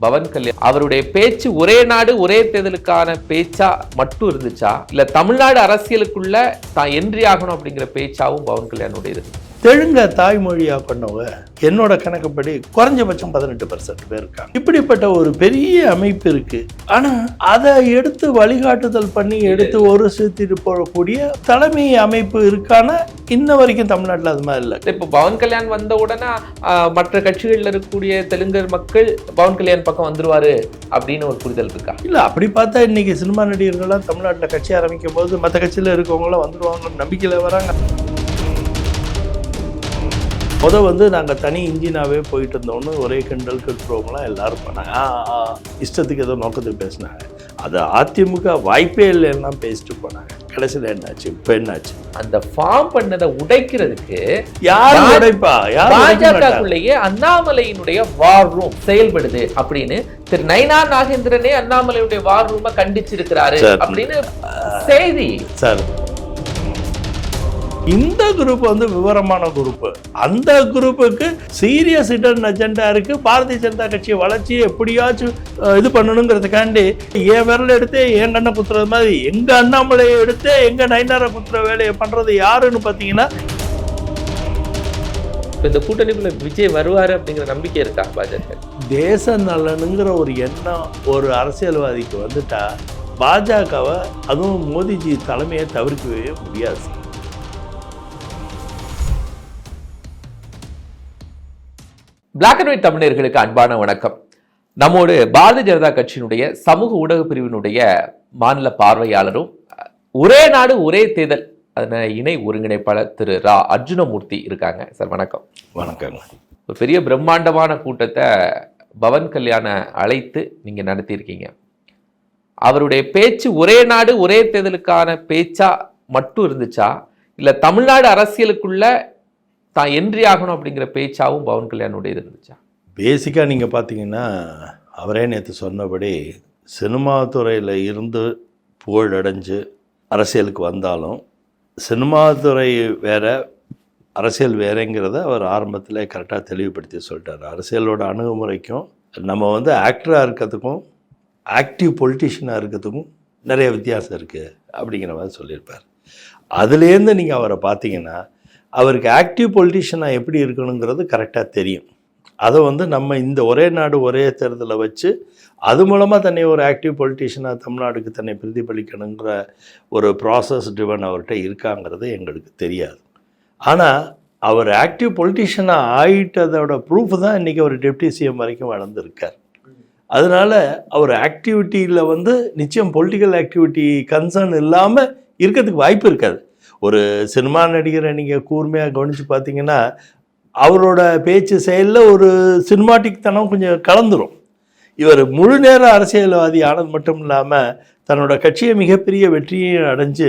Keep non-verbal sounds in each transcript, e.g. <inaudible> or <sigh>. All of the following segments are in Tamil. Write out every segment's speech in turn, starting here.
பவன் கல்யாண் அவருடைய பேச்சு ஒரே நாடு ஒரே தேர்தலுக்கான பேச்சா மட்டும் இருந்துச்சா? இல்ல தமிழ்நாடு அரசியலுக்குள்ள தான் என்றி ஆகணும் அப்படிங்கிற பேச்சாவும் பவன் கல்யாணுடைய இருக்கு. தெலுங்க தாய்மொழியா பண்ணவங்க என்னோட கணக்குப்படி குறைஞ்சபட்சம் பதினெட்டு பர்சன்ட் பேர் இருக்காங்க. இப்படிப்பட்ட ஒரு பெரிய அமைப்பு இருக்கு. ஆனா அதை எடுத்து வழிகாட்டுதல் பண்ணி எடுத்து ஒரு சேர்த்துட்டு போகக்கூடிய தலைமை அமைப்பு இருக்கான? இன்ன வரைக்கும் தமிழ்நாட்டில் அது மாதிரி இல்லை. இப்போ பவன் கல்யாண் வந்த உடனே மற்ற கட்சிகள்ல இருக்கக்கூடிய தெலுங்கர் மக்கள் பவன் கல்யாண் பக்கம் வந்துருவாரு அப்படின்னு ஒரு புரிதல் இருக்கா? இல்லை அப்படி பார்த்தா இன்னைக்கு சினிமா நடிகர்கள்லாம் தமிழ்நாட்டில் கட்சி ஆரம்பிக்கும் போது மற்ற கட்சியில் இருக்கவங்களாம் வந்துருவாங்கன்னு நம்பிக்கையில் வராங்க. முத வந்து நாங்கள் தனி இன்ஜினாவே போயிட்டு இருந்தோம்னு ஒரே கிண்டல் கட்டுறவங்களாம் எல்லாரும் பண்ணாங்க. இஷ்டத்துக்கு ஏதோ நோக்கத்துக்கு பேசினாங்க. அது அதிமுக வாய்ப்பே இல்லைன்னா பேசிட்டு போனாங்க. கடைசியில் என்னாச்சு? இப்போ என்னாச்சு? அந்த ஃபார்ம் பண்ணதை உடைக்கிறதுக்கு யார் உடைப்பா? யார்? பாஜகக்குள்ளேயே அண்ணாமலையினுடைய வார் ரூம் செயல்படுது அப்படின்னு திரு நைனா நாகேந்திரனே அண்ணாமலையுடைய வார் ரூம கண்டிச்சிருக்கிறாரு சரி. அப்படின்னு செய்தி. சார். இந்த குரூப் வந்து விவரமான குரூப் அந்த குரூப்புக்கு சீரியஸ் ஹிடன் அஜெண்டா இருக்கு. பாரதிய ஜனதா கட்சி வளர்ச்சியை எப்படியாச்சும் இது பண்ணணுங்கிறதுக்காண்டி என் விரல் எடுத்து என் கண்ணை குத்துறது மாதிரி எங்க அண்ணாமலையை எடுத்து எங்க நைனாரை குத்துற வேலையை பண்றது யாருன்னு பார்த்தீங்கன்னா இப்ப இந்த கூட்டணிக்குள்ள விஜய் வருவாரு அப்படிங்கிற நம்பிக்கை இருக்கா பாஜக? தேச நலனுங்கிற ஒரு எண்ணம் ஒரு அரசியல்வாதிக்கு வந்துட்டா பாஜகவை அதுவும் மோடிஜி தலைமையை தவிர்க்கவே முடியாது. பிளாக் அண்ட் ஒயிட் தமிழர்களுக்கு அன்பான வணக்கம். நம்மோடு பாரதிய ஜனதா கட்சியினுடைய சமூக ஊடக பிரிவினுடைய மாநில பார்வையாளரும் ஒரே நாடு ஒரே தேர்தல் அதன இணை ஒருங்கிணைப்பாளர் திரு ரா. அர்ஜுனமூர்த்தி இருக்காங்க. சார் வணக்கம். வணக்கங்க ஒரு பெரிய பிரம்மாண்டமான கூட்டத்தை பவன் கல்யாண அழைத்து நீங்க நடத்தியிருக்கீங்க. அவருடைய பேச்சு ஒரே நாடு ஒரே தேர்தலுக்கான பேச்சா மட்டும் இருந்துச்சா? இல்ல தமிழ்நாடு அரசியலுக்குள்ள தான் என்றி ஆகணும் அப்படிங்கிற பேச்சாவும் பவன் கல்யாணுடைய இருந்துச்சா? பேசிக்காக நீங்கள் பார்த்தீங்கன்னா அவரே நேற்று சொன்னபடி சினிமா துறையில் இருந்து புகழடைஞ்சு அரசியலுக்கு வந்தாலும் சினிமா துறை வேற அரசியல் வேறேங்கிறத அவர் ஆரம்பத்தில் கரெக்டாக தெளிவுபடுத்தி சொல்லிட்டார். அரசியலோட அணுகுமுறைக்கும் நம்ம வந்து ஆக்டராக இருக்கிறதுக்கும் ஆக்டிவ் பொலிட்டிஷியனாக இருக்கிறதுக்கும் நிறைய வித்தியாசம் இருக்குது அப்படிங்கிற மாதிரி சொல்லியிருப்பார். அதுலேருந்து நீங்கள் அவரை பார்த்தீங்கன்னா அவருக்கு ஆக்டிவ் பொலிட்டிஷியனாக எப்படி இருக்கணுங்கிறது கரெக்டாக தெரியும். அதை வந்து நம்ம இந்த ஒரே நாடு ஒரே தேர்தலை வச்சு அது மூலமாக தன்னை ஒரு ஆக்டிவ் பொலிட்டிஷியனாக தமிழ்நாடுக்கு தன்னை பிரதிபலிக்கணுங்கிற ஒரு ப்ராசஸ் டிவன் அவர்கிட்ட இருக்காங்கிறது எங்களுக்கு தெரியாது. ஆனால் அவர் ஆக்டிவ் பொலிட்டிஷியனாக ஆகிட்டதோட ப்ரூஃப் தான் இன்றைக்கி அவர் டெப்டி சிஎம் வரைக்கும் வளர்ந்துருக்கார். அதனால அவர் ஆக்டிவிட்டியில் வந்து நிச்சயம் பொலிட்டிக்கல் ஆக்டிவிட்டி கன்சர்ன் இல்லாமல் இருக்கிறதுக்கு வாய்ப்பு இருக்காது. ஒரு சினிமா நடிகரை நீங்கள் கூர்மையாக கவனித்து பார்த்தீங்கன்னா அவரோட பேச்சு செயலில் ஒரு சினிமாட்டிக் தனம் கொஞ்சம் கலந்துரும். இவர் முழு நேர அரசியல்வாதி ஆனது மட்டும் இல்லாமல் தன்னோட கட்சியை மிகப்பெரிய வெற்றியை அடைஞ்சு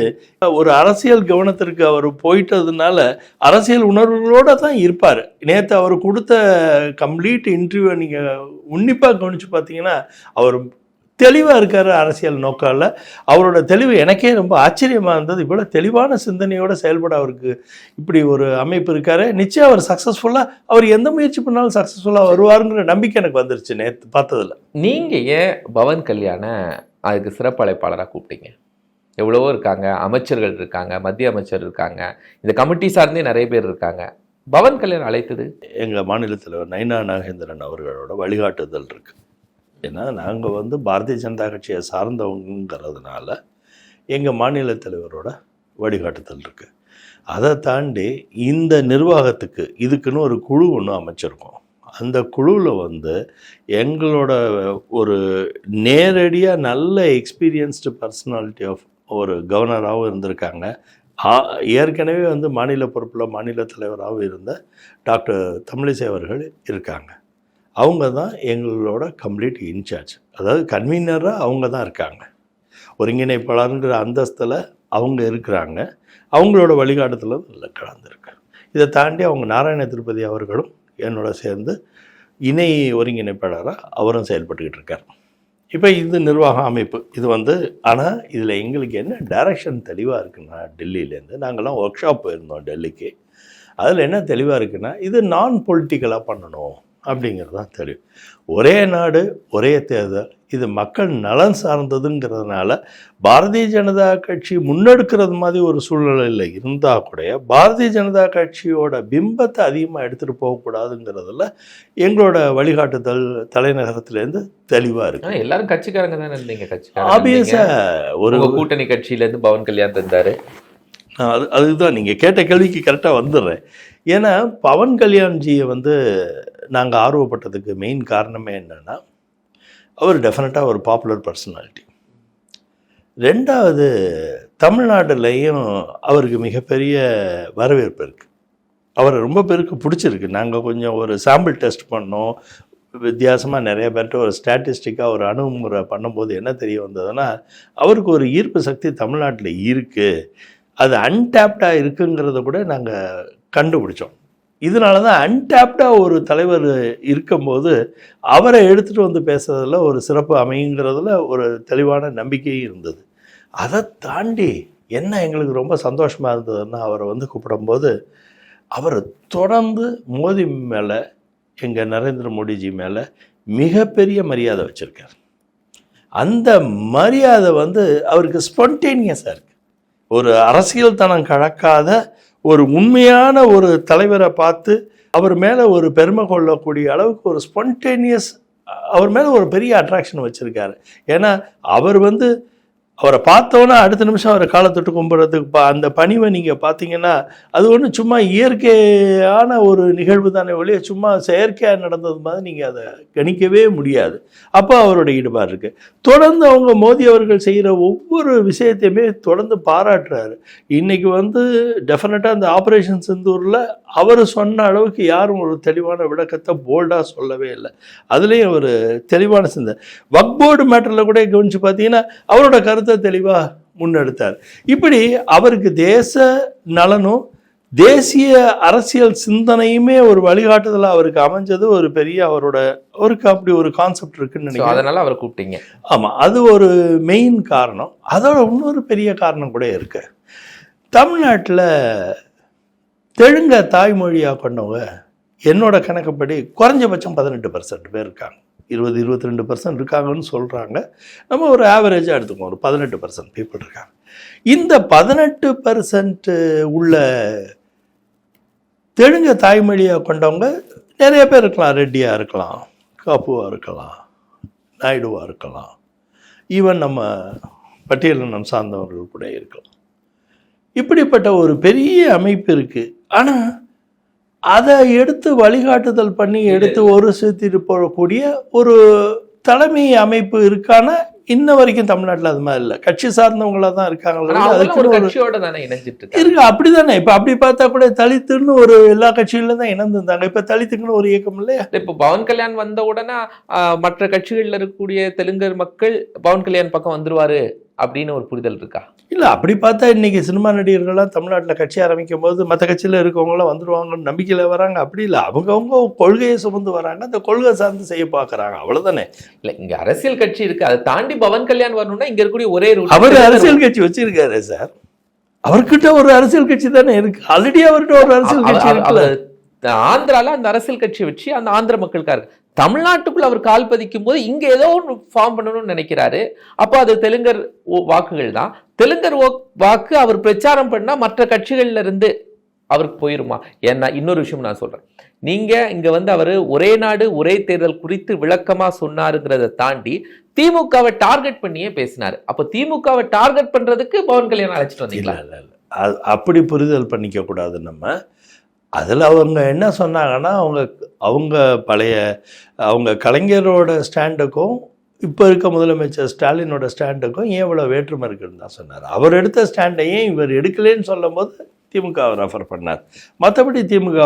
ஒரு அரசியல் கவனத்திற்கு அவர் போயிட்டதுனால அரசியல் உணர்வுகளோடு தான் இருப்பார். நேற்று அவர் கொடுத்த கம்ப்ளீட் இன்டர்வியூ நீங்கள் உன்னிப்பாக கவனித்து பார்த்தீங்கன்னா அவர் தெளிவாக இருக்கார் அரசியல் நோக்கால. அவரோட தெளிவு எனக்கே ரொம்ப ஆச்சரியமாக இருந்தது. இவ்வளோ தெளிவான சிந்தனையோடு செயல்பட அவருக்கு இப்படி ஒரு அமைப்பு இருக்காரு. நிச்சயம் அவர் சக்ஸஸ்ஃபுல்லாக அவர் எந்த முயற்சி பண்ணாலும் சக்ஸஸ்ஃபுல்லாக வருவாருங்கிற நம்பிக்கை எனக்கு வந்துருச்சு நேற்று பார்த்ததில். நீங்க ஏன் பவன் கல்யாண அதுக்கு சிறப்பு அழைப்பாளராக கூப்பிட்டீங்க? எவ்வளவோ இருக்காங்க அமைச்சர்கள் இருக்காங்க மத்திய அமைச்சர் இருக்காங்க இந்த கமிட்டி சார்ந்தே நிறைய பேர் இருக்காங்க. பவன் கல்யாண் அழைத்தது? எங்கள் மாநில தலைவர் நைனா நாகேந்திரன் அவர்களோட வழிகாட்டுதல் இருக்கு. ஏன்னா நாங்கள் வந்து பாரதிய ஜனதா கட்சியை சார்ந்தவங்கிறதுனால எங்கள் மாநில தலைவரோட வழிகாட்டுதல் இருக்குது அதை தாண்டி இந்த நிர்வாகத்துக்கு இதுக்குன்னு ஒரு குழு ஒன்று அமைச்சிருக்கோம். அந்த குழுவில் வந்து எங்களோட ஒரு நேரடியாக நல்ல எக்ஸ்பீரியன்ஸ்டு பர்சனாலிட்டி ஆஃப் ஒரு கவர்னராகவும் இருந்திருக்காங்க. ஆ- ஏற்கனவே வந்து மாநில பொறுப்பில் மாநில தலைவராகவும் இருந்த டாக்டர் தமிழிசை அவர்கள் இருக்காங்க. அவங்க தான் எங்களோட கம்ப்ளீட் இன்சார்ஜ் அதாவது கன்வீனராக அவங்க தான் இருக்காங்க. ஒருங்கிணைப்பாளருங்கிற அந்தஸ்தில் அவங்க இருக்கிறாங்க. அவங்களோட வழிகாட்டத்தில் இல்லை கலந்துருக்கு. இதை தாண்டி அவங்க நாராயண திருப்பதி அவர்களும் என்னோட சேர்ந்து இணை ஒருங்கிணைப்பாளராக அவரும் செயல்பட்டுக்கிட்டு இருக்கார். இப்போ இது நிர்வாக அமைப்பு. இது வந்து ஆனால் இதில் எங்களுக்கு என்ன டைரக்ஷன் தெளிவாக இருக்குன்னா டெல்லியிலேருந்து நாங்கள்லாம் ஒர்க் ஷாப் போயிருந்தோம் டெல்லிக்கு. அதில் என்ன தெளிவாக இருக்குன்னா இது நான் பொலிட்டிக்கலாக பண்ணணும். அப்படிங்கிறது தான் தெரியும் ஒரே நாடு ஒரே தேர்தல். இது மக்கள் நலன் சார்ந்ததுங்கிறதுனால பாரதிய ஜனதா கட்சி முன்னெடுக்கிறது மாதிரி ஒரு சூழ்நிலையில் இருந்தால் கூட பாரதிய ஜனதா கட்சியோட பிம்பத்தை அதிகமாக எடுத்துகிட்டு போகக்கூடாதுங்கிறதுல எங்களோட வழிகாட்டுதல் தலைநகரத்துலேருந்து தெளிவாக இருக்கு. எல்லாரும் கட்சிக்காரங்க தானே இருந்தீங்க கட்சிக்காரங்க ஆப்வியஸாக ஒரு கூட்டணி கட்சியில இருந்து பவன் கல்யாண் நான் அது அதுதான். நீங்கள் கேட்ட கேள்விக்கு கரெக்டாக வந்துடுறேன். ஏன்னா பவன் கல்யாண்ஜியை வந்து நாங்கள் ஆர்வப்பட்டதுக்கு மெயின் காரணமே என்னென்னா அவர் டெஃபினட்டாக ஒரு பாப்புலர் பர்சனாலிட்டி ரெண்டாவது தமிழ்நாட்டிலையும் அவருக்கு மிகப்பெரிய வரவேற்பு இருக்குது அவரை ரொம்ப பேருக்கு பிடிச்சிருக்கு. நாங்கள் கொஞ்சம் ஒரு சாம்பிள் டெஸ்ட் பண்ணோம். வித்தியாசமாக நிறைய பேர்கிட்ட ஒரு ஸ்டாட்டிஸ்டிக்காக ஒரு அணுகுமுறை பண்ணும்போது என்ன தெரிய வந்ததுன்னா அவருக்கு ஒரு ஈர்ப்பு சக்தி தமிழ்நாட்டில் இருக்குது அது அன்டேப்டாக இருக்குங்கிறத கூட நாங்கள் கண்டுபிடிச்சோம். இதனால தான் அன்டேப்டாக ஒரு தலைவர் இருக்கும்போது அவரை எடுத்துகிட்டு வந்து பேசுறதுல ஒரு சிறப்பு அமையுங்கிறதுல ஒரு தெளிவான நம்பிக்கையும் இருந்தது. அதை தாண்டி என்ன எங்களுக்கு ரொம்ப சந்தோஷமாக இருந்ததுன்னா அவரை வந்து கூப்பிடும்போது அவர் தொடர்ந்து மோதி மேலே எங்கள் நரேந்திர மோடிஜி மேலே மிகப்பெரிய மரியாதை வச்சுருக்கார். அந்த மரியாதை வந்து அவருக்கு ஸ்பான்டேனியஸாக இருக்குது ஒரு அரசியல் தனம் கலக்காத ஒரு உண்மையான ஒரு தலைவரை பார்த்து அவர் மேலே ஒரு பெருமை கொள்ளக்கூடிய அளவுக்கு ஒரு ஸ்பான்டேனியஸ் அவர் மேலே ஒரு பெரிய அட்ராக்ஷன் வச்சுருக்காரு. ஏன்னா அவர் வந்து அவரை பார்த்தோன்னா அடுத்த நிமிஷம் அவரை காலை தொட்டு கும்பிட்றதுக்கு பா அந்த பணிவை நீங்கள் பார்த்தீங்கன்னா அது ஒன்று சும்மா இயற்கையான ஒரு நிகழ்வு தானே ஒழிய சும்மா செயற்கையாக நடந்தது மாதிரி நீங்கள் அதை கணிக்கவே முடியாது. அப்போ அவரோட ஈடுபாடு இருக்குது தொடர்ந்து அவங்க மோடி அவர்கள் செய்கிற ஒவ்வொரு விஷயத்தையுமே தொடர்ந்து பாராட்டுறாரு. இன்றைக்கி வந்து டெஃபினட்டாக அந்த ஆப்ரேஷன் சிந்தூரில் அவர் சொன்ன அளவுக்கு யாரும் ஒரு தெளிவான விளக்கத்தை போல்டாக சொல்லவே இல்லை. அதுலேயும் ஒரு தெளிவான சிந்தை வக்போர்டு மேட்டரில் கூட கவனித்து பார்த்தீங்கன்னா அவரோட கருத்து தெளிவாக முன்னெடுத்தார். இப்படி அவருக்கு தேச நலனும் தேசிய அரசியல் சிந்தனையுமே ஒரு வழிகாட்டுதலாக அவருக்கு அமைஞ்சது ஒரு பெரிய அவரோட அவருக்கு அப்படி ஒரு கான்செப்ட் இருக்குன்னு நினைக்கிறேன். அதனால அவரை கூப்பிட்டீங்க. ஆமாம் அது ஒரு மெயின் காரணம். அதோட இன்னொரு பெரிய காரணம் கூட இருக்கு. தமிழ்நாட்டில் தெலுங்க தாய்மொழியாக கொண்டவங்க என்னோட கணக்குப்படி குறைஞ்சபட்சம் பதினெட்டு பர்சன்ட் பேர் இருக்காங்க. இருபது இருபத்தி ரெண்டு பர்சன்ட் இருக்காங்கன்னு சொல்கிறாங்க நம்ம ஒரு ஆவரேஜாக எடுத்துக்கோம் ஒரு பதினெட்டு பர்சன்ட் பீப்புள் இருக்காங்க. இந்த பதினெட்டு பர்சன்ட்டு உள்ள தெலுங்க தாய்மொழியாக கொண்டவங்க நிறைய பேர் இருக்கலாம். ரெட்டியாக இருக்கலாம் காப்புவாக இருக்கலாம் நாயுடுவாக இருக்கலாம். ஈவன் நம்ம பட்டியலினம் சார்ந்தவர்கள் கூட இருக்கலாம். இப்படிப்பட்ட ஒரு பெரிய அமைப்பு இருக்குது ஆனால் அதை எடுத்து வழிகாட்டுதல் பண்ணி எடுத்து ஒரு சேர்த்திட்டு போகக்கூடிய ஒரு தலைமை அமைப்பு இருக்கான இன்ன வரைக்கும் தமிழ்நாட்டில் அது மாதிரி இல்லை. கட்சி சார்ந்தவங்களாக தான் இருக்காங்களே ஒரு கட்சியோட தானே இருக்கு அப்படிதானே? இப்ப அப்படி பார்த்தா கூட தலித்துன்னு ஒரு எல்லா கட்சியிலும் தான் இணைந்திருந்தாங்க. இப்ப தலித்துக்குன்னு ஒரு இயக்கம் இல்லையா? இப்ப பவன் கல்யாண் வந்த உடனே ஆஹ், மற்ற கட்சிகள்ல இருக்கக்கூடிய தெலுங்கர் மக்கள் பவன் கல்யாண் பக்கம் வந்துருவாரு. அப்படின்னு ஒரு புரிதல் இருக்கா? இல்ல அப்படி பார்த்தா இன்னைக்கு சினிமா நடிகர்கள்லாம் தமிழ்நாட்டில் கட்சி ஆரம்பிக்கும் போது மற்ற கட்சியில் இருக்கவங்களாம் வந்துருவாங்கன்னு நம்பிக்கையில வராங்க. அப்படி இல்லை அவங்கவுங்க கொள்கையை சுமந்து வராங்க. அந்த கொள்கை சார்ந்து செய்ய பார்க்கறாங்க. அவ்வளவுதானே? இல்ல இங்க அரசியல் கட்சி இருக்கு. அதை தாண்டி பவன் கல்யாண் வரணும்னா இங்க இருக்கக்கூடிய ஒரே அவர் அரசியல் கட்சி வச்சிருக்காரு சார். அவர்கிட்ட ஒரு அரசியல் கட்சி தானே இருக்கு. ஆல்ரெடி அவர்கிட்ட ஒரு அரசியல் கட்சி ஆந்திரால அந்த அரசியல் கட்சி வச்சு அந்த ஆந்திர மக்களுக்கா இருக்கு தமிழ்நாட்டுக்குள்ள அவர் கால் பதிக்கும் போது இங்க ஏதோ ஒன்று ஃபார்ம் பண்ணணும்னு நினைக்கிறாரு. அப்போ அது தெலுங்கர் ஓ- வாக்குகள் தான். தெலுங்கர் வாக்கு அவர் பிரச்சாரம் பண்ணா மற்ற கட்சிகள்ல இருந்து அவருக்கு போயிருமா? ஏன்னா இன்னொரு விஷயம் நான் சொல்றேன். நீங்க இங்க வந்து அவர் ஒரே நாடு ஒரே தேர்தல் குறித்து விளக்கமா சொன்னாருங்கிறத தாண்டி திமுகவை டார்கெட் பண்ணியே பேசினாரு. அப்போ திமுகவை டார்கெட் பண்றதுக்கு பவன் கல்யாணம் அழைச்சிட்டு வந்தீங்களா? அப்படி புரிதல் பண்ணிக்க கூடாது நம்ம. அதில் அவங்க என்ன சொன்னாங்கன்னா அவங்க அவங்க பழைய அவங்க கலைஞரோட ஸ்டாண்டுக்கும் இப்போ இருக்க முதலமைச்சர் ஸ்டாலினோட ஸ்டாண்டுக்கும் ஏன் இவ்வளோ வேற்றுமை இருக்குன்னு தான் சொன்னார். அவர் எடுத்த ஸ்டாண்டை ஏன் இவர் எடுக்கலைன்னு சொல்லும் போது திமுக ரெஃபர் பண்ணார். மற்றபடி திமுக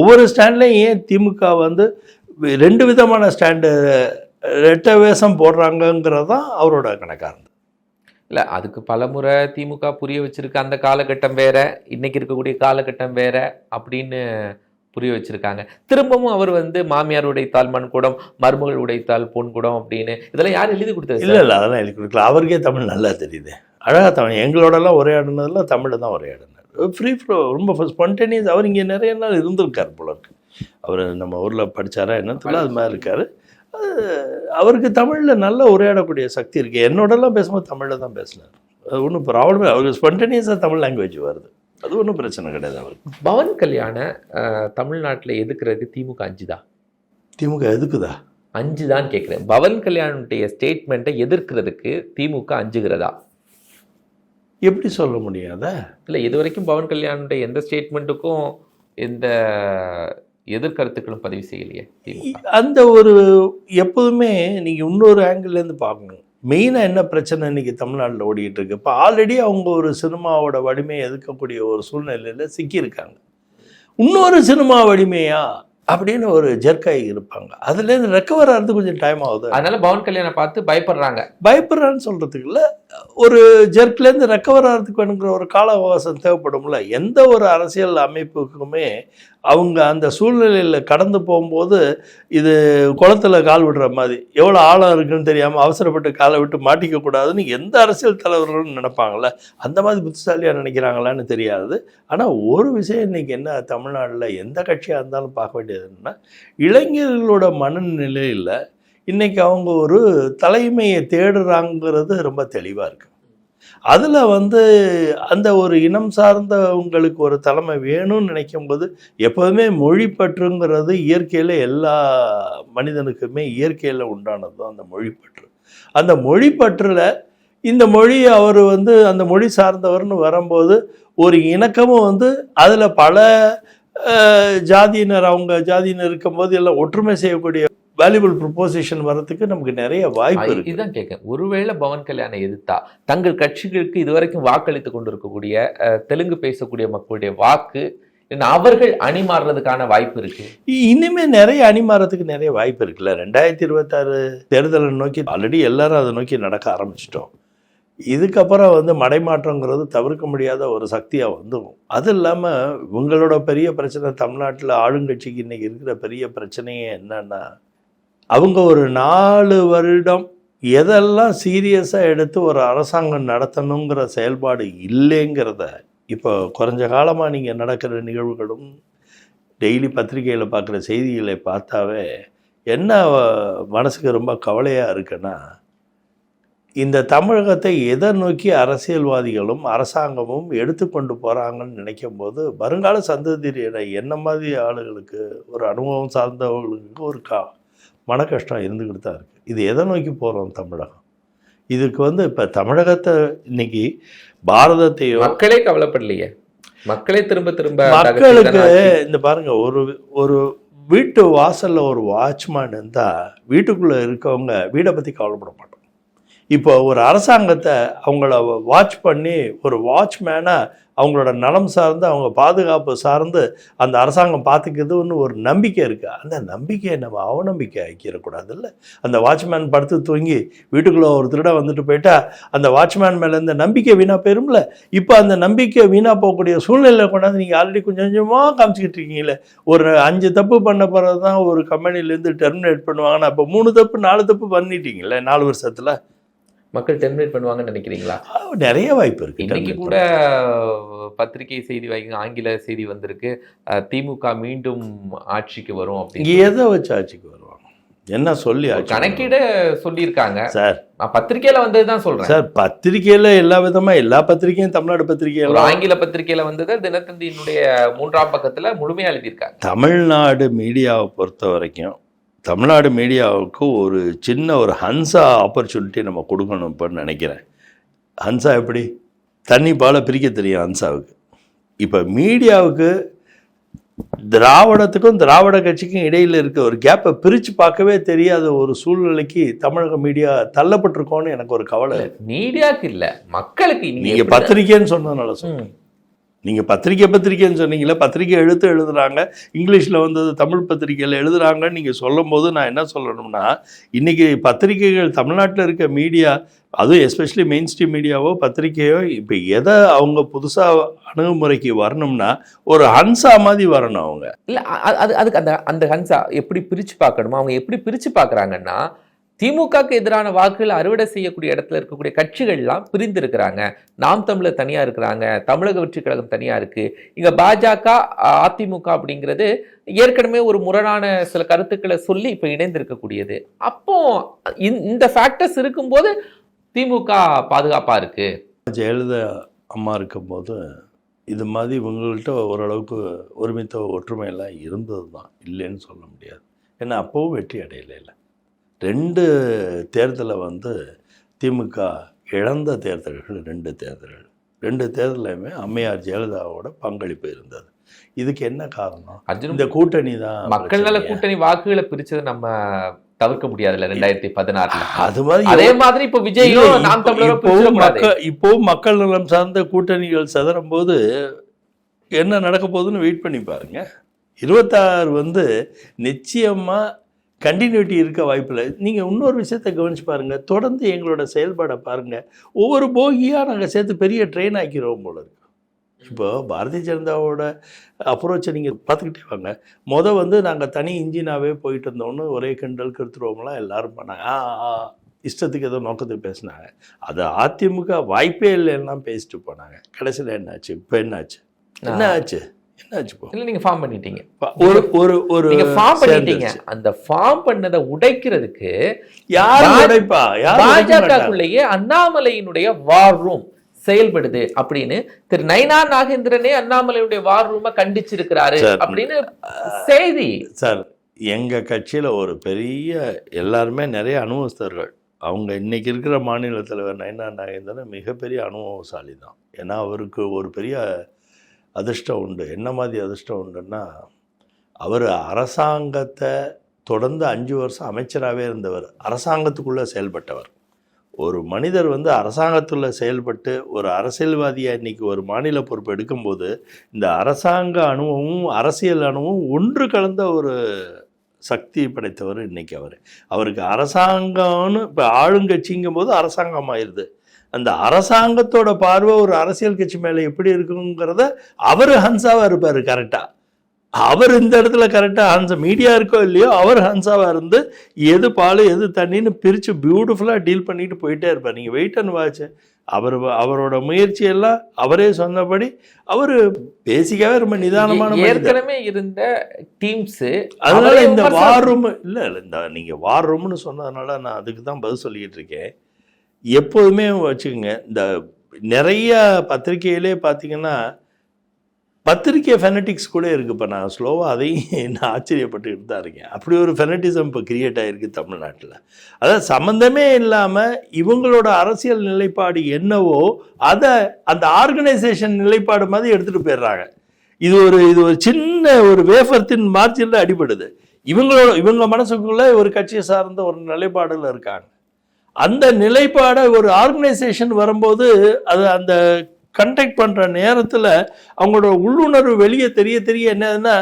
ஒவ்வொரு ஸ்டாண்ட்லையும் ஏன் திமுக வந்து ரெண்டு விதமான ஸ்டாண்டு ரெட்ட வேஷம் போடுறாங்கங்கிறது தான் அவரோட கணக்காக இருந்தது. இல்லை அதுக்கு பலமுறை திமுக புரிய வச்சுருக்க அந்த காலகட்டம் வேறு இன்றைக்கி இருக்கக்கூடிய காலகட்டம் வேற அப்படின்னு புரிய வச்சுருக்காங்க. திரும்பவும் அவர் வந்து மாமியார் உடைத்தால் மண்குடம் மருமகள் உடைத்தால் பொன்குடம் அப்படின்னு இதெல்லாம் யார் எழுதி கொடுத்தது இல்லை இல்லை அதெல்லாம் எழுதி கொடுக்கல. அவருக்கே தமிழ் நல்லா தெரியுது. அழகாக தமிழ். எங்களோடலாம் உரையாடினதெல்லாம் தமிழில் தான் உரையாடினார். ஃப்ரீ ஃப்ளோ ரொம்ப ஸ்பான்டேனியஸ் அவர் இங்கே நிறைய நாள் இருந்திருக்கார் போல இருக்கு. அவர் நம்ம ஊரில் படிச்சாரா தெரியல அது மாதிரி இருக்கார். அவருக்கு தமிழில் நல்ல உரையாடக்கூடிய சக்தி இருக்குது என்னோடலாம் பேசும்போது தமிழில் தான் பேசினார். அது ஒன்றும் ப்ராப்ளமே அவருக்கு ஸ்பொன்டேனியஸாக தமிழ் லாங்குவேஜ் வருது. அது ஒன்றும் பிரச்சனை கிடையாது அவருக்கு. பவன் கல்யாண தமிழ்நாட்டில் எதுக்குறது திமுக அஞ்சுதா? திமுக எதுக்குதா? அஞ்சுதான் கேட்குறேன் பவன் கல்யாணுடைய ஸ்டேட்மெண்ட்டை எதிர்க்கிறதுக்கு திமுக அஞ்சுகிறதா? எப்படி சொல்ல முடியாத இல்லை இது வரைக்கும் பவன் கல்யாணுடைய எந்த ஸ்டேட்மெண்ட்டுக்கும் எந்த எதிர்கருத்துக்களும் பதிவு செய்யலையே அந்த ஒரு எப்போதுமே நீங்கள் இன்னொரு ஆங்கிள்லேருந்து பார்க்கணும். மெயினாக என்ன பிரச்சனை இன்னைக்கு தமிழ்நாட்டில் ஓடிக்கிட்டு இருக்கு? இப்போ ஆல்ரெடி அவங்க ஒரு சினிமாவோட வலிமையை எதிர்க்கக்கூடிய ஒரு சூழ்நிலையில் சிக்கியிருக்காங்க. இன்னொரு சினிமா வலிமையா அப்படின்னு ஒரு ஜெர்க்காய் இருப்பாங்க. அதுலேருந்து ரெக்கவர் ஆகிறது கொஞ்சம் டைம் ஆகுது. அதனால பவன் கல்யாணை பார்த்து பயப்படுறாங்க. பயப்படுறான்னு சொல்கிறதுக்கு இல்லை ஒரு ஜெர்க்லேருந்து ரெக்கவர் ஆகிறதுக்கு வேணுங்கிற ஒரு கால அவகாசம் தேவைப்படும்ல. எந்த ஒரு அரசியல் அமைப்புக்குமே அவங்க அந்த சூழ்நிலையில் கடந்து போகும்போது இது குளத்துல கால் விடுற மாதிரி எவ்வளோ ஆழம் இருக்குன்னு தெரியாமல் அவசரப்பட்டு காலை விட்டு மாட்டிக்கக்கூடாதுன்னு எந்த அரசியல் தலைவர்களும் நினைப்பாங்கள்ல அந்த மாதிரி புத்திசாலியாக நினைக்கிறாங்களான்னு தெரியாது. ஆனால் ஒரு விஷயம் இன்னைக்கு என்ன தமிழ்நாட்டில் எந்த கட்சியாக இருந்தாலும் பார்க்க வேண்டியது என்னன்னா இளைஞர்களோட மனநிலையில் இன்றைக்கி அவங்க ஒரு தலைமையை தேடுறாங்கிறது ரொம்ப தெளிவாக இருக்குது அதில் வந்து அந்த ஒரு இனம் சார்ந்தவங்களுக்கு ஒரு தலைமை வேணும்னு நினைக்கும் போது எப்போதுமே மொழி பற்றுங்கிறது இயற்கையில் எல்லா மனிதனுக்குமே இயற்கையில் உண்டானது தான் அந்த மொழி பற்று. அந்த மொழி பற்றில் இந்த மொழி அவர் வந்து அந்த மொழி சார்ந்தவர்னு வரும்போது ஒரு இணக்கமும் வந்து அதில் பல ஜாதியினர் அவங்க ஜாதியினர் இருக்கும்போது எல்லாம் ஒற்றுமை செய்யக்கூடிய வேல்யூபிள் ப்ரொபோசிஷன் வர்றதுக்கு நமக்கு நிறைய வாய்ப்பு இருக்கு. இதுதான் கேட்க ஒருவேளை பவன் கல்யாணை எதிர்த்தா தங்கள் கட்சிகளுக்கு இதுவரைக்கும் வாக்களித்து கொண்டிருக்கக்கூடிய தெலுங்கு பேசக்கூடிய மக்களுடைய வாக்கு அவர்கள் அணி மாறுறதுக்கான வாய்ப்பு இருக்கு? இனிமே நிறைய அணிமாறதுக்கு நிறைய வாய்ப்பு இருக்குல்ல. ரெண்டாயிரத்தி இருபத்தாறு தேர்தலை நோக்கி ஆல்ரெடி எல்லாரும் அதை நோக்கி நடக்க ஆரம்பிச்சிட்டோம். இதுக்கப்புறம் வந்து மடைமாற்றங்கிறது தவிர்க்க முடியாத ஒரு சக்தியாக வந்துடும் அது இல்லாமல் உங்களோட பெரிய பிரச்சனை தமிழ்நாட்டில் ஆளுங்கட்சிக்கு இன்னைக்கு இருக்கிற பெரிய பிரச்சனையே என்னன்னா அவங்க ஒரு நாலு வருடம் எதெல்லாம் சீரியஸாக எடுத்து ஒரு அரசாங்கம் நடத்தணுங்கிற செயல்பாடு இல்லைங்கிறத இப்போ குறைஞ்ச காலமாக நீங்கள் நடக்கிற நிகழ்வுகளும் டெய்லி பத்திரிக்கையில் பார்க்குற செய்திகளை பார்த்தாவே என்ன மனசுக்கு ரொம்ப கவலையாக இருக்குன்னா இந்த தமிழகத்தை எதை நோக்கி அரசியல்வாதிகளும் அரசாங்கமும் எடுத்துக்கொண்டு போகிறாங்கன்னு நினைக்கும் போது வருங்கால சந்ததியினர் என்ன மாதிரி ஆளுகளுக்கு ஒரு அனுபவம் சார்ந்தவர்களுக்கு ஒரு கா மன கஷ்டம் இருந்துக்கிட்டு தான் இருக்குது இது எதை நோக்கி போகிறோம் தமிழகம்? இதுக்கு வந்து இப்போ தமிழகத்தை இன்னைக்கு பாரதத்தையோ மக்களே கவலைப்படலையே. மக்களே திரும்ப திரும்ப மக்களுக்கு. இந்த பாருங்க ஒரு ஒரு வீட்டு வாசல்ல ஒரு வாட்ச்மேன் இருந்தா வீட்டுக்குள்ள இருக்கவங்க வீடை பத்தி கவலைப்பட மாட்டோம். இப்போ ஒரு அரசாங்கத்தை அவங்கள வாட்ச் பண்ணி ஒரு வாட்ச்மேனாக அவங்களோட நலம் சார்ந்து அவங்க பாதுகாப்பு சார்ந்து அந்த அரசாங்கம் பார்த்துக்குதுன்னு ஒரு நம்பிக்கை இருக்குது அந்த நம்பிக்கையை நம்ம அவநம்பிக்கை ஆக்கிடக்கூடாதுல்ல? அந்த வாட்ச்மேன் படுத்து தூங்கி வீட்டுக்குள்ளே ஒரு திருட வந்துட்டு போயிட்டா அந்த வாட்ச்மேன் மேலே இந்த நம்பிக்கை வீணாக போயிரும்ல? இப்போ அந்த நம்பிக்கை வீணாக போகக்கூடிய சூழ்நிலை கொண்டாந்து நீங்கள் ஆல்ரெடி கொஞ்சம் கொஞ்சமாக காமிச்சிக்கிட்டு இருக்கீங்களே ஒரு அஞ்சு தப்பு பண்ண பிறகு தான் ஒரு கம்பெனிலேருந்து டெர்மினேட் பண்ணுவாங்கன்னா அப்போ மூணு தப்பு நாலு தப்பு பண்ணிட்டீங்களே நாலு வருஷத்தில்? மக்கள் டெர்மினேட் பண்ணுவாங்கன்னு நினைக்கிறீங்களா? நிறைய வாய்ப்பு இருக்கு இன்னைக்கு கூட பத்திரிகை செய்தி வாங்கி ஆங்கில செய்தி வந்திருக்கு. திமுக மீண்டும் ஆட்சிக்கு வரும். அப்படின்னு எதை வச்சு ஆட்சிக்கு வருவாங்க? என்ன சொல்லி கணக்கீட சொல்லியிருக்காங்க. சார். நான் பத்திரிக்கையில வந்ததுதான் சொல்றேன். சார் பத்திரிக்கையில எல்லா விதமா எல்லா பத்திரிக்கையும் தமிழ்நாடு ஒரு பத்திரிகையெல்லாம் ஆங்கில பத்திரிக்கையில வந்தது தினத்தந்தியினுடைய மூன்றாம் பக்கத்துல முழுமையா எழுதியிருக்காங்க. தமிழ்நாடு மீடியாவை பொறுத்த வரைக்கும் தமிழ்நாடு மீடியாவுக்கு ஒரு சின்ன ஒரு ஹன்சா ஆப்பர்ச்சுனிட்டி நம்ம கொடுக்கணும் இப்போ நினைக்கிறேன் ஹன்சா எப்படி தண்ணி பாலை பிரிக்க தெரியும் ஹன்சாவுக்கு இப்போ மீடியாவுக்கு திராவிடத்துக்கும் திராவிட கட்சிக்கும் இடையில் இருக்க ஒரு கேப்பை பிரித்து பார்க்கவே தெரியாத ஒரு சூழ்நிலைக்கு தமிழக மீடியா தள்ளப்பட்டிருக்கோன்னு எனக்கு ஒரு கவலை. மீடியாக்கு இல்ல மக்களுக்கு நீங்க நீங்க எப்படி- பத்திரிக்கைன்னு சொன்னதுனால ம். நீங்கள் பத்திரிக்கை பத்திரிக்கைன்னு சொன்னீங்களே பத்திரிக்கை எழுத்து எழுதுகிறாங்க இங்கிலீஷில் வந்தது தமிழ் பத்திரிக்கையில் எழுதுகிறாங்கன்னு நீங்கள் சொல்லும் போது நான் என்ன சொல்லணும்னா இன்றைக்கி பத்திரிக்கைகள் தமிழ்நாட்டில் இருக்க மீடியா அதுவும் எஸ்பெஷலி மெயின் ஸ்ட்ரீம் மீடியாவோ பத்திரிக்கையோ இப்போ எதை அவங்க புதுசாக அணுகுமுறைக்கு வரணும்னா ஒரு ஹன்சா மாதிரி வரணும் அவங்க. இல்லை அது அதுக்கு அந்த அந்த ஹன்சா எப்படி பிரித்து பார்க்கணுமோ அவங்க எப்படி பிரித்து பார்க்குறாங்கன்னா திமுகக்கு எதிரான வாக்குகள் அறுவடை செய்யக்கூடிய இடத்துல இருக்கக்கூடிய கட்சிகள்லாம் பிரிந்து இருக்கிறாங்க நாம் தமிழர் தனியாக இருக்கிறாங்க. தமிழக வெற்றி கழகம் தனியாக இருக்குது இங்கே பாஜக அதிமுக அப்படிங்கிறது ஏற்கனவே ஒரு முரணான சில கருத்துக்களை சொல்லி இப்போ இணைந்திருக்கக்கூடியது. அப்போ இந்த- இந்த ஃபேக்டர்ஸ் இருக்கும்போது திமுக பாதுகாப்பாக இருக்குது ஜெயலலிதா அம்மா இருக்கும்போது இது மாதிரி இவங்கள்ட்ட ஓரளவுக்கு ஒருமித்த ஒற்றுமையெல்லாம் இருந்தது தான் இல்லைன்னு சொல்ல முடியாது. ஏன்னா அப்போவும் வெற்றி அடையலை இல்லை ரெண்டு தேர்தலை வந்து திமுக இழந்த தேர்தல்கள் ரெண்டு தேர்தல்கள். ரெண்டு தேர்தலையுமே அம்மையார் ஜெயலலிதாவோட பங்களிப்பு இருந்தது. இதுக்கு என்ன காரணம்? இந்த கூட்டணி தான் மக்கள் நல? கூட்டணி வாக்குகளை பிரிச்சதை நம்ம தவிர்க்க முடியாதுல்ல ரெண்டாயிரத்தி பதினாறுல. அது மாதிரி அதே மாதிரி இப்ப இல்லை, நாம் இப்போ- மக்கள் நலம் சார்ந்த கூட்டணிகள் செதறும் போது என்ன நடக்க போகுதுன்னு வெயிட் பண்ணி பாருங்க. இருபத்தாறு வந்து நிச்சயமா கண்டினியூட்டி இருக்க வாய்ப்பில்லை. நீங்கள் இன்னொரு விஷயத்தை கவனிச்சு பாருங்க. தொடர்ந்து எங்களோட செயல்பாடை பாருங்க. ஒவ்வொரு போகியாக நாங்கள் சேர்த்து பெரிய ட்ரெயின் ஆக்கிடுவோம் போல இருக்கு. இப்போ பாரதிய ஜனதாவோட அப்ரோச்சை நீங்கள் பார்த்துக்கிட்டே வாங்க. மொதல் வந்து நாங்கள் தனி இன்ஜினாவே போயிட்டு இருந்தோம்னு ஒரே கிண்டல் கருத்துருவோம்லாம் எல்லாரும் பண்ணாங்க. ஆ ஆ, இஷ்டத்துக்கு ஏதோ நோக்கத்துக்கு பேசினாங்க. அது அதிமுக வாய்ப்பே இல்லைன்னா பேசிட்டு போனாங்க. கடைசியில் என்னாச்சு? இப்போ என்னாச்சு? என்ன ஆச்சு என்னாச்சு இல்ல நீங்க ஃபார்ம் பண்ணிட்டீங்க ஒரு ஒரு ஒரு ஃபார்ம் பண்ணிட்டீங்க. அந்த ஃபார்ம் பண்ணதை உடைக்கிறதுக்கு யார் உடைப்பா? பாஜகக்குள்ளேயே அண்ணாமலையினுடைய வார் ரூம் செயல்படுது அப்படின்னு திரு நைனா நாகேந்திரனே அண்ணாமலையுடைய வார் ரூம கண்டிச்சிருக்கிறாரு சரி. அப்படின்னு செய்தி சார் எங்கள் கட்சியில் ஒரு பெரிய எல்லாருமே நிறைய அனுபவஸ்தர்கள் அவங்க இன்னைக்கு இருக்கிற மாநில தலைவர் நயனா நாகேந்திரன் மிகப்பெரிய அனுபவசாலி தான் ஏன்னா அவருக்கு ஒரு பெரிய அதிர்ஷ்டம் உண்டு. என்ன மாதிரி அதிர்ஷ்டம் உண்டுன்னா அவர் அரசாங்கத்தை தொடர்ந்து அஞ்சு வருஷம் அமைச்சராகவே இருந்தவர். அரசாங்கத்துக்குள்ளே செயல்பட்டவர். ஒரு மனிதர் வந்து அரசாங்கத்தில் செயல்பட்டு ஒரு அரசியல்வாதியாக இன்னைக்கு ஒரு மாநில பொறுப்பு எடுக்கும்போது இந்த அரசாங்க அணுவும் அரசியல் அணுவும் ஒன்று கலந்த ஒரு சக்தி படைத்தவர் இன்னைக்கு அவர். அவருக்கு அரசாங்கம்னு இப்போ ஆளுங்கட்சிங்கும் போது அரசாங்கம் ஆயிடுது அந்த அரசாங்கத்தோட பார்வை ஒரு அரசியல் கட்சி மேலே எப்படி இருக்குங்கிறத அவர் ஹன்சாவாக இருப்பார் கரெக்டாக அவர் இந்த இடத்துல கரெக்டாக ஹன்சா மீடியா இருக்கோ இல்லையோ அவர் ஹன்சாவாக இருந்து எது பால் எது தண்ணின்னு பிரித்து பியூட்டிஃபுல்லாக டீல் பண்ணிட்டு போயிட்டே இருப்பார். நீங்கள் வெயிட் அண்ட் வாட்ச் அவர் அவரோட முயற்சியெல்லாம் அவரே சொன்னபடி அவர் பேசிக்காவே ரொம்ப நிதானமான. ஏற்கனவே இருந்த டீம்ஸ் அதனால இந்த வார் ரூம் இல்லை இல்லை இந்த நீங்கள் வார் ரூம்னு சொன்னதுனால நான் அதுக்கு தான் பதில் சொல்லிக்கிட்டு இருக்கேன். எப்போதுமே வச்சுக்கோங்க இந்த நிறைய பத்திரிகையிலே பார்த்தீங்கன்னா பத்திரிக்கை ஃபெனட்டிக்ஸ் கூட இருக்குது இப்போ நான் ஸ்லோவாக அதையும் <laughs> நான் ஆச்சரியப்பட்டுக்கிட்டு தான் இருக்கேன். அப்படி ஒரு ஃபெனட்டிசம் இப்போ கிரியேட் ஆகிருக்கு தமிழ்நாட்டில். அதாவது சம்மந்தமே இல்லாமல் இவங்களோட அரசியல் நிலைப்பாடு என்னவோ அதை அந்த ஆர்கனைசேஷன் நிலைப்பாடு மாதிரி எடுத்துகிட்டு போயிடுறாங்க. இது ஒரு இது ஒரு சின்ன ஒரு வேஃபர்த்தின் மார்ஜினில் அடிபடுது. இவங்களோட இவங்க மனசுக்குள்ளே ஒரு கட்சியை சார்ந்த ஒரு நிலைப்பாடுல இருக்காங்க. அந்த நிலைப்பாடை ஒரு ஆர்கனைசேஷன் வரும்போது அது அந்த கண்டக்ட் பண்ணுற நேரத்தில் அவங்களோட உள்ளுணர்வு வெளியே தெரிய தெரிய என்னதுன்னா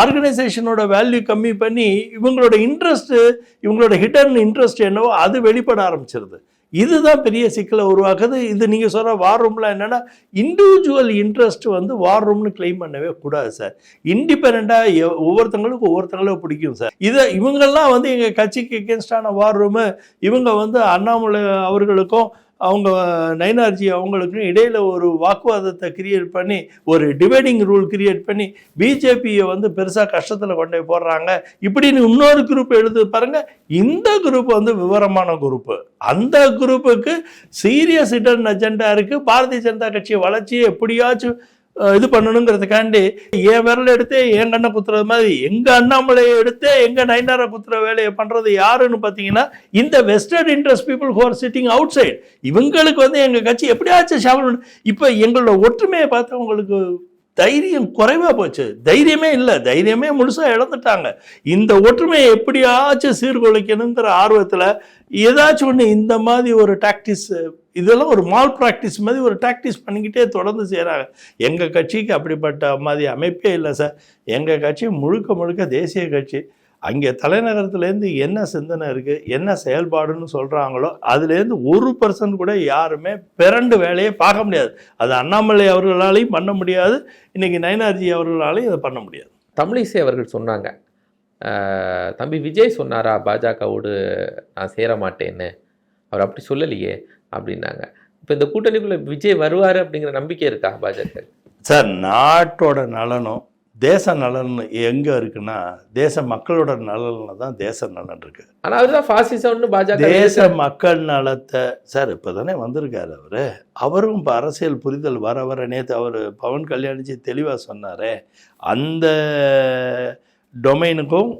ஆர்கனைசேஷனோட வேல்யூ கம்மி பண்ணி இவங்களோட இன்ட்ரெஸ்ட்டு இவங்களோட ஹிடன் இன்ட்ரெஸ்ட் என்னவோ அது வெளிப்பட ஆரம்பிச்சிருது. இதுதான் பெரிய சிக்கலை உருவாக்குது. இது நீங்கள் சொல்கிற வார் ரூமில் என்னென்னா இண்டிவிஜுவல் இன்ட்ரெஸ்ட் வந்து வார் ரூம்னு கிளைம் பண்ணவே கூடாது சார் இண்டிபெண்ட்டாக ஒவ்வொருத்தங்களுக்கும் ஒவ்வொருத்தங்களும் பிடிக்கும் சார் இதை இவங்கெல்லாம் வந்து எங்கள் கட்சிக்கு எகென்ஸ்டான வார் ரூமு இவங்க வந்து அண்ணாமலை அவர்களுக்கும் அவங்க நயனார்ஜி அவங்களுக்கும் இடையில் ஒரு வாக்குவாதத்தை கிரியேட் பண்ணி ஒரு டிவைடிங் ரூல் கிரியேட் பண்ணி பிஜேபியை வந்து பெருசாக கஷ்டத்தில் கொண்டு போய் போடுறாங்க. இப்படின்னு இன்னொரு குரூப் எழுது பாருங்க இந்த குரூப் வந்து விவரமான குரூப்பு அந்த குரூப்புக்கு சீரியஸ் ஹிடன் அஜெண்டா இருக்குது பாரதிய ஜனதா கட்சி வளர்ச்சியை எப்படியாச்சும் இது பண்ணணுங்கிறதுக்காண்டி என் விரல் எடுத்து என் கண்ணை குத்துறது மாதிரி எங்க அண்ணாமலையை எடுத்து எங்க நைனாரை குத்துற வேலையை பண்றது யாருன்னு பார்த்தீங்கன்னா இந்த western interest people who're sitting outside இவங்களுக்கு வந்து எங்க கட்சி எப்படியாச்சும் ஷாவல் இப்போ எங்களோட ஒற்றுமையை பார்த்து அவங்களுக்கு தைரியம் குறைவா போச்சு. தைரியமே இல்லை. தைரியமே முழுசாக இழந்துட்டாங்க. இந்த ஒற்றுமையை எப்படியாச்சும் சீர்குலைக்கணுங்கிற ஆர்வத்தில் ஏதாச்சும் ஒன்று இந்த மாதிரி ஒரு டாக்டிஸ் இதெல்லாம் ஒரு மால் ப்ராக்டிஸ் மாதிரி ஒரு டாக்டிஸ் பண்ணிக்கிட்டே தொடர்ந்து செய்கிறாங்க எங்கள் கட்சிக்கு அப்படிப்பட்ட மாதிரி அமைப்பே இல்லை சார் எங்கள் கட்சி முழுக்க முழுக்க தேசிய கட்சி. அங்கே தலைநகரத்துலேருந்து என்ன சிந்தனை இருக்குது என்ன செயல்பாடுன்னு சொல்கிறாங்களோ அதுலேருந்து ஒரு பர்சன்ட் கூட யாருமே பிறண்டு வேலையை பார்க்க முடியாது. அது அண்ணாமலை அவர்களாலையும் பண்ண முடியாது இன்னைக்கு நயனார்ஜி அவர்களாலையும் இதை பண்ண முடியாது. தமிழிசை அவர்கள் சொன்னாங்க தம்பி விஜய் சொன்னாரா பாஜகவோடு நான் சேர மாட்டேன்னு? அவர் அப்படி சொல்லலையே அப்படின்னாங்க. இப்போ இந்த கூட்டணிக்குள்ள விஜய் வருவார் அப்படிங்கிற நம்பிக்கை இருக்கா பாஜக சார் நாட்டோட நலனும் தேச நலன் எங்கே இருக்குன்னா தேச மக்களோட நலனில் தான் தேச நலன் இருக்கு. ஆனா அவர்தான் பாசிசம்னு பாஜக தேச மக்கள் நலத்தை சார் இப்போ தானே வந்திருக்காரு அவர். அவரும் இப்போ அரசியல் புரிதல் வர வர நேற்று அவர் பவன் கல்யாணிஜி தெளிவாக சொன்னாரே அந்த டொமைனுக்கும்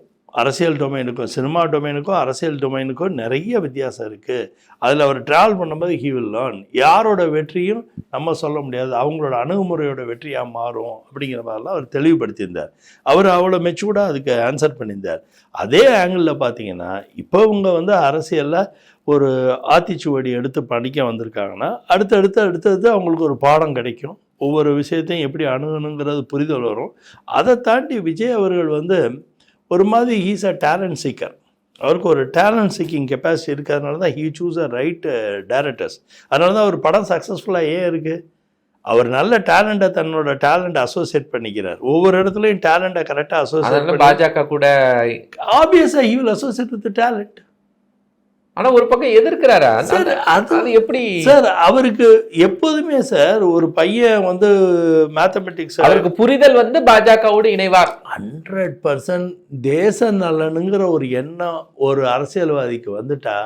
அரசியல் டொமைனுக்கும் சினிமா டொமைனுக்கும் அரசியல் டொமைனுக்கும் நிறைய வித்தியாசம் இருக்குது அதில் அவர் ட்ராவல் பண்ணும்போது ஹீ வில் லேர்ன் யாரோட வெற்றியும் நம்ம சொல்ல முடியாது. அவங்களோட அணுகுமுறையோட வெற்றியாக மாறும் அப்படிங்கிற மாதிரிலாம் அவர் தெளிவுபடுத்தியிருந்தார். அவர் அவ்வளோ மெச்சூர்டாக அதுக்கு ஆன்சர் பண்ணியிருந்தார். அதே ஆங்கிளில் பார்த்தீங்கன்னா இப்போ இவங்க வந்து அரசியலில் ஒரு ஆத்திச்சுவடி எடுத்து படிக்க வந்திருக்காங்கன்னா அடுத்தடுத்து அடுத்தடுத்து அவங்களுக்கு ஒரு பாடம் கிடைக்கும். ஒவ்வொரு விஷயத்தையும் எப்படி அணுகணுங்கிறது புரிதல் வரும். அதை தாண்டி விஜய் அவர்கள் வந்து ஒரு மாதிரி ஹீஸ் அ டேலண்ட் சீக்கர் அவருக்கு ஒரு டேலண்ட் சீக்கிங் கெப்பாசிட்டி இருக்கிறதுனால தான் he choose a right directors அதனால தான் அவர் படம் சக்ஸஸ்ஃபுல்லாக ஏன் இருக்குது அவர் நல்ல டேலண்ட்டை தன்னோட டேலண்ட் அசோசியேட் பண்ணிக்கிறார். ஒவ்வொரு இடத்துலையும் டேலண்ட்டை கரெக்டாக அசோசியேட் பாஜக கூட ஆப்வியஸாக he will associate with talent ஆனா ஒரு பக்கம் எதிர்க்கிறாரா? சார் அது எப்படி சார் அவருக்கு எப்போதுமே சார் ஒரு பையன் வந்து மேத்தமெட்டிக்ஸ் அவருக்கு புரிதல் வந்து பாஜகவோடு இணைவார். ஹண்ட்ரட் பர்சன்ட் தேச நலனுங்கிற ஒரு எண்ணம் ஒரு அரசியல்வாதிக்கு வந்துட்டா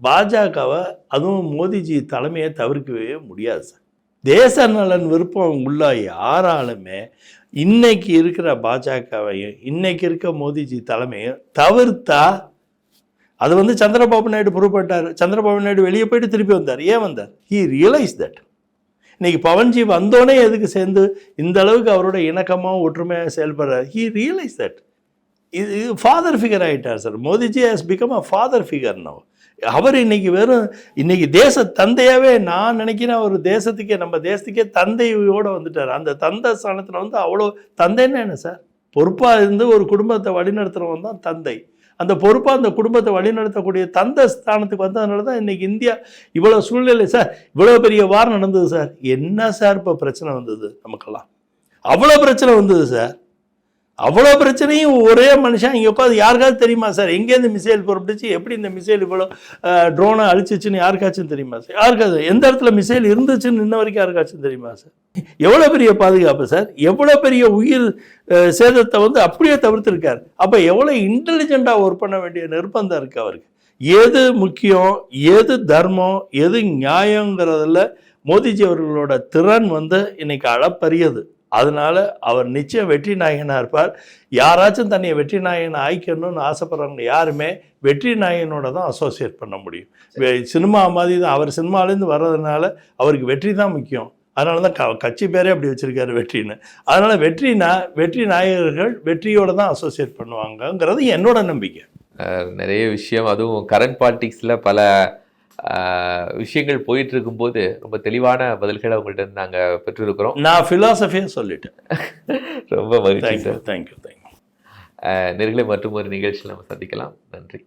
பாஜகவை அதுவும் மோடிஜி தலைமையை தவிர்க்கவே முடியாது சார். தேச நலன் விருப்பம் உள்ள யாராலுமே இன்னைக்கு இருக்கிற பாஜகவையும் இன்னைக்கு இருக்க மோடிஜி தலைமையும் தவிர்த்தா அது வந்து சந்திரபாபு நாயுடு புறப்பட்டார். சந்திரபாபு நாயுடு வெளியே போயிட்டு திருப்பி வந்தார். ஏன் வந்தார்? ஹீ ரியலைஸ் தட் இன்னைக்கு பவன்ஜி வந்தோடனே எதுக்கு சேர்ந்து இந்த அளவுக்கு அவரோட இணக்கமாக ஒற்றுமையாக செயல்படுறார்? ஹீ ரியலைஸ் தட் இது ஃபாதர் ஃபிகர் ஆகிட்டார் sir Modiji has become a father figure no அவர் இன்னைக்கு வெறும் இன்னைக்கு தேச தந்தையாவே நான் நினைக்கிறேன் அவர் தேசத்துக்கே நம்ம தேசத்துக்கே தந்தையோட வந்துட்டார். அந்த தந்தை ஸ்தானத்தில் வந்து அவ்வளோ தந்தைன்னா என்ன சார் பொறுப்பாக இருந்து ஒரு குடும்பத்தை வழிநடத்துகிறவன் தான் தந்தை. அந்த பொறுப்பாக அந்த குடும்பத்தை வழிநடத்தக்கூடிய தந்த ஸ்தானத்துக்கு வந்ததுனால தான் இன்றைக்கி இந்தியா இவ்வளோ சூழ்நிலை சார் இவ்வளோ பெரிய வாரம் நடந்தது சார் என்ன சார் இப்போ பிரச்சனை வந்தது நமக்கெல்லாம்? அவ்வளோ பிரச்சனை வந்தது சார் அவ்வளோ பிரச்சனையும் ஒரே மனுஷன். இங்கே உட்காந்து யாருக்காவது தெரியுமா சார்? எங்கேருந்து மிசைல் புறப்பட்டுச்சு? எப்படி இந்த மிசைல் இவ்வளோ ட்ரோனை அழிச்சிச்சுன்னு யாருக்காச்சும் தெரியுமா சார்? யாருக்காவது? எந்த இடத்துல மிசைல் இருந்துச்சுன்னு இன்ன வரைக்கும் யாருக்காச்சும் தெரியுமா சார்? எவ்வளோ பெரிய பாதுகாப்பு சார்? எவ்வளோ பெரிய உயிர் சேதத்தை வந்து அப்படியே தவிர்த்திருக்கார். அப்போ எவ்வளோ இன்டெலிஜென்ட்டாக ஒர்க் பண்ண வேண்டிய நிர்பந்தம் இருக்குது அவருக்கு. எது முக்கியம் எது தர்மம் எது நியாயங்கிறதுல மோதிஜி அவர்களோட திறன் வந்து இன்னைக்கு அளப்பரியது. அதனால அவர் நிச்சயம் வெற்றி நாயகனாக இருப்பார். யாராச்சும் தன்னை வெற்றி நாயகனை ஆய்க்கணும்னு ஆசைப்படுறவங்க யாருமே வெற்றி நாயகனோட தான் அசோசியேட் பண்ண முடியும். சினிமா மாதிரி தான் அவர் சினிமாலேருந்து வர்றதுனால அவருக்கு வெற்றி தான் முக்கியம். அதனால தான் க கட்சி பேரே அப்படி வச்சுருக்காரு வெற்றின்னு. அதனால் வெற்றினா வெற்றி நாயகர்கள் வெற்றியோட தான் அசோசியேட் பண்ணுவாங்கங்கிறது என்னோட நம்பிக்கை. நிறைய விஷயம். அதுவும் கரண்ட் பாலிட்டிக்ஸில் பல விஷயங்கள் போயிட்டு இருக்கும்போது ரொம்ப தெளிவான பதில்களை உங்கள்ட்ட இருந்து நாங்க பெற்றிருக்கிறோம். நான் ஃபிலாசபியாக சொல்லிட்டேன். <laughs> ரொம்ப மகிழ்ச்சி சார். தேங்க்யூ தேங்க்யூ நேர்களை மற்றும் ஒரு நிகழ்ச்சியில் நம்ம சந்திக்கலாம். நன்றி.